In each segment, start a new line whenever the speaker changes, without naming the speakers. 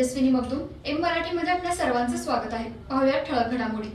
Tejaswini Magdum M मराठीमध्ये आपल्या सर्वांचं स्वागत आहे. पाहूया ठळक घडामोडी.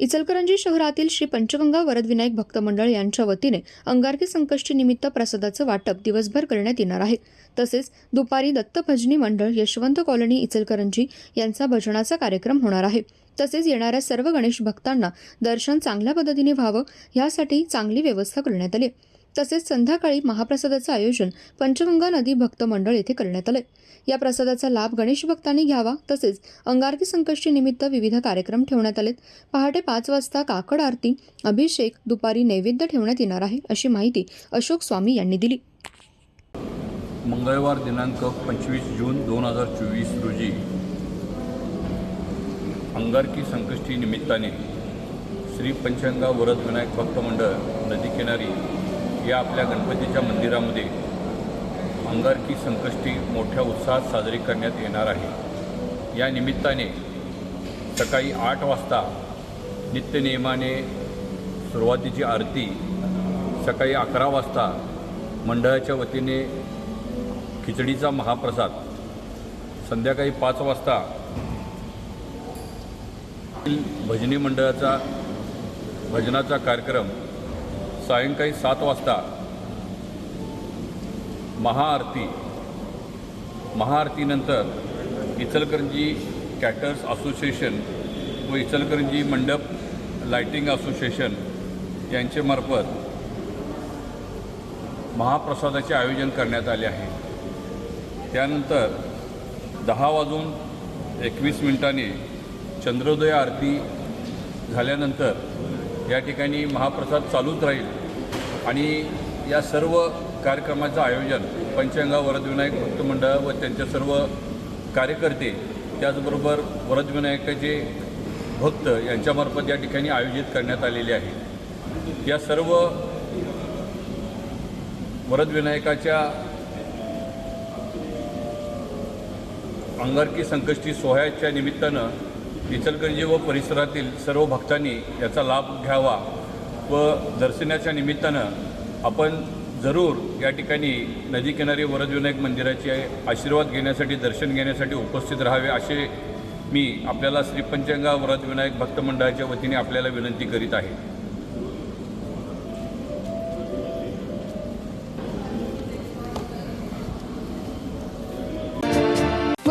इचलकरंजी शहरातील श्री पंचगंगा वरदविनायक भक्त मंडळ यांच्या वतीने अंगारकी संकष्टी निमित्त प्रसादाचं वाटप दिवसभर करण्यात येणार आहे. तसेच दुपारी दत्तभजनी मंडळ यशवंत कॉलनी इचलकरंजी यांचा भजनाचा कार्यक्रम होणार आहे. तसेच येणाऱ्या सर्व गणेश भक्तांना दर्शन चांगल्या पद्धतीने व्हावं यासाठी चांगली व्यवस्था करण्यात आली तसेच संध्याकाळी महाप्रसादाचं आयोजन पंचगंगा नदी भक्त मंडळ येथे करण्यात आले या प्रसादाचा लाभ गणेश भक्तांनी घ्यावा तसेच अंगारकी संकष्टी निमित्त विविध कार्यक्रम ठेवण्यात आलेत. पहाटे पाच वाजता काकड आरती अभिषेक दुपारी नैवेद्य ठेवण्यात येणार आहे अशी माहिती अशोक स्वामी यांनी दिली.
मंगळवार दिनांक पंचवीस जून दोन हजार चोवीस रोजी अंगारकी संकष्टी निमित्ताने श्री पंचगंगा वरद विनायक भक्त मंडळ नदी किनारी या आपल्या गणपतीच्या मंदिरामध्ये अंगारकी संकष्टी मोठ्या उत्साहात साजरी करण्यात येणार आहे. या निमित्ताने सकाळी आठ वाजता नित्यनियमाने सुरुवातीची आरती सकाळी अकरा वाजता मंडळाच्या वतीने खिचडीचा महाप्रसाद संध्याकाळी पाच वाजता भजनी मंडळाचा भजनाचा कार्यक्रम सायंकाळी सात वाजता महाआरती महाआरतीनंतर इचलकरंजी कॅटर्स असोसिएशन व इचलकरंजी मंडप लायटिंग असोसिएशन यांच्यामार्फत महाप्रसादाचे आयोजन करण्यात आले आहे. त्यानंतर दहा वाजून एकवीस मिनिटांनी चंद्रोदय आरती झाल्यानंतर या ठिकाणी महाप्रसाद चालूच राहील. आणि या सर्व कार्यक्रमाचं आयोजन पंचगंगा वरदविनायक भक्त मंडळ व त्यांचे सर्व कार्यकर्ते त्याचबरोबर वरदविनायकाचे भक्त यांच्यामार्फत या ठिकाणी आयोजित करण्यात आलेले आहे. या सर्व वरदविनायकाच्या अंगारकी संकष्टी सोहळ्याच्या निमित्तानं इचलकरंजी व परिसरातील सर्व भक्तांनी याचा लाभ घ्यावा व दर्शनाच्या निमित्तानं आपण जरूर या ठिकाणी नदीकिनारी वरदविनायक मंदिराचे आशीर्वाद घेण्यासाठी दर्शन घेण्यासाठी उपस्थित राहावे असे मी आपल्याला श्रीपंचंगा व्रतविनायक वरदविनायक भक्त मंडळाच्या वतीने आपल्याला विनंती करीत आहे.